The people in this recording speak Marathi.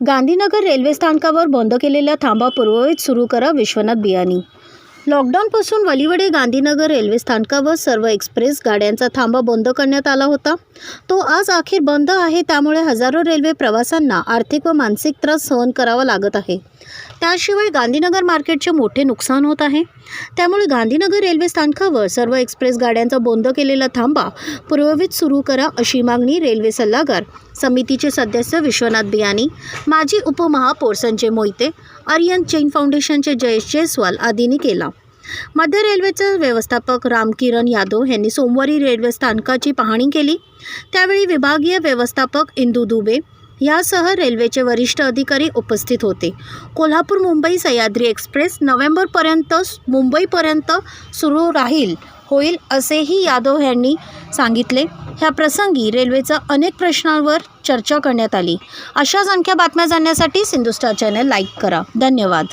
गांधीनगर रेल्वे स्थानकावर बंद केलेल्या थांबा पूर्ववत सुरू करा विश्वनाथ बियाणी. लॉकडाऊनपासून वलिवडे गांधीनगर रेल्वे स्थानकावर सर्व एक्सप्रेस गाड्यांचा थांबा बंद करण्यात आला होता. तो आज अखेर बंद आहे त्यामुळे हजारो रेल्वे प्रवाशांना आर्थिक व मानसिक त्रास सहन करावा लागत आहे. त्याशिवाय गांधीनगर मार्केटचे मोठे नुकसान होत आहे. त्यामुळे गांधीनगर रेल्वे स्थानकावर सर्व एक्सप्रेस गाड्यांचा बंद केलेला थांबा पूर्ववित सुरू करा अशी मागणी रेल्वे सल्लागार समितीचे सदस्य विश्वनाथ बियानी माजी उपमहापौर संजय मोहिते आर्यन चैन फाउंडेशनचे जयेश जयस्वाल आदींनी केला. मध्य रेल्वेचे व्यवस्थापक रामकिरण यादव यांनी सोमवारी रेल्वे स्थानकाची पाहणी केली. त्यावेळी विभागीय व्यवस्थापक इंदू दुबे यासह रेल्वेचे वरिष्ठ अधिकारी उपस्थित होते. कोल्हापूर मुंबई सह्याद्री एक्सप्रेस नोव्हेंबरपर्यंत मुंबईपर्यंत सुरू राहील. होईल असेही यादव यांनी सांगितले. ह्या प्रसंगी रेल्वेच्या अनेक प्रश्नांवर चर्चा करण्यात आली. अशाच आणख्या बातम्या जाणण्यासाठी सिंधुस्टार चॅनल लाईक करा. धन्यवाद.